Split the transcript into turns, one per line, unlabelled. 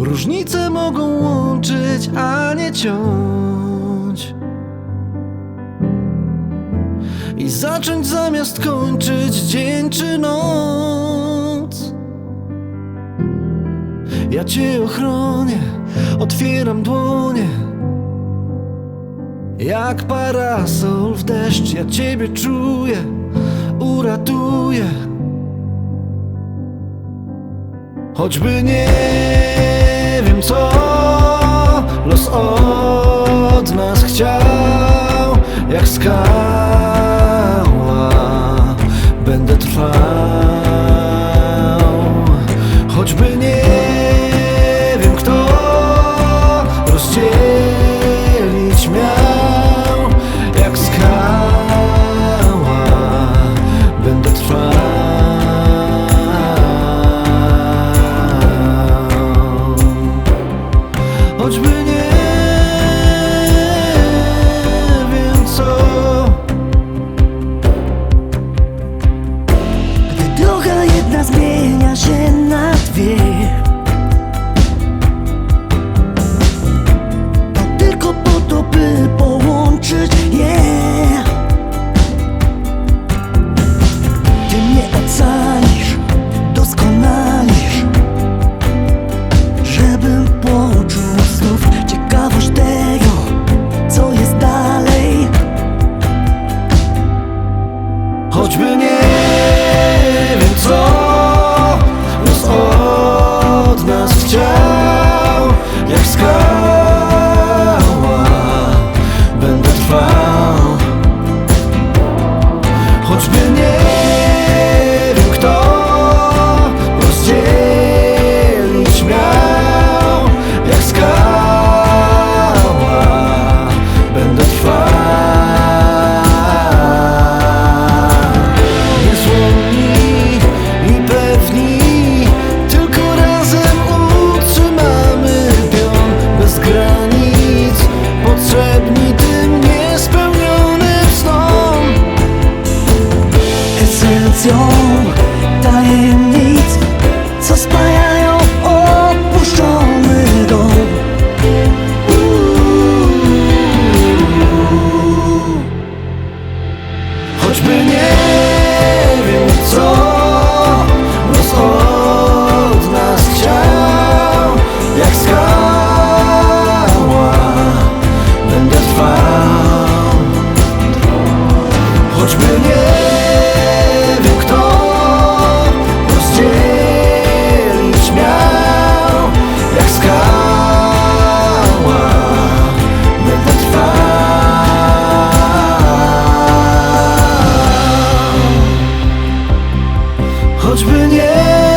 Różnice mogą łączyć, a nie ciąć. I zacząć zamiast kończyć dzień czy noc. Ja cię ochronię, otwieram dłonie. Jak parasol w deszcz, ja ciebie czuję, uratuję. Choćby nie wiem co
zmienia się na dwie. To tylko po to, by połączyć je. Ty mnie ocalisz, doskonalisz Żebym poczuł znów ciekawość tego, co jest dalej.
Choćby nie Potrzebni tym niespełnionym snom
esencją tajemnic, co spajają opuszczony dom.
Choćby Choćby nie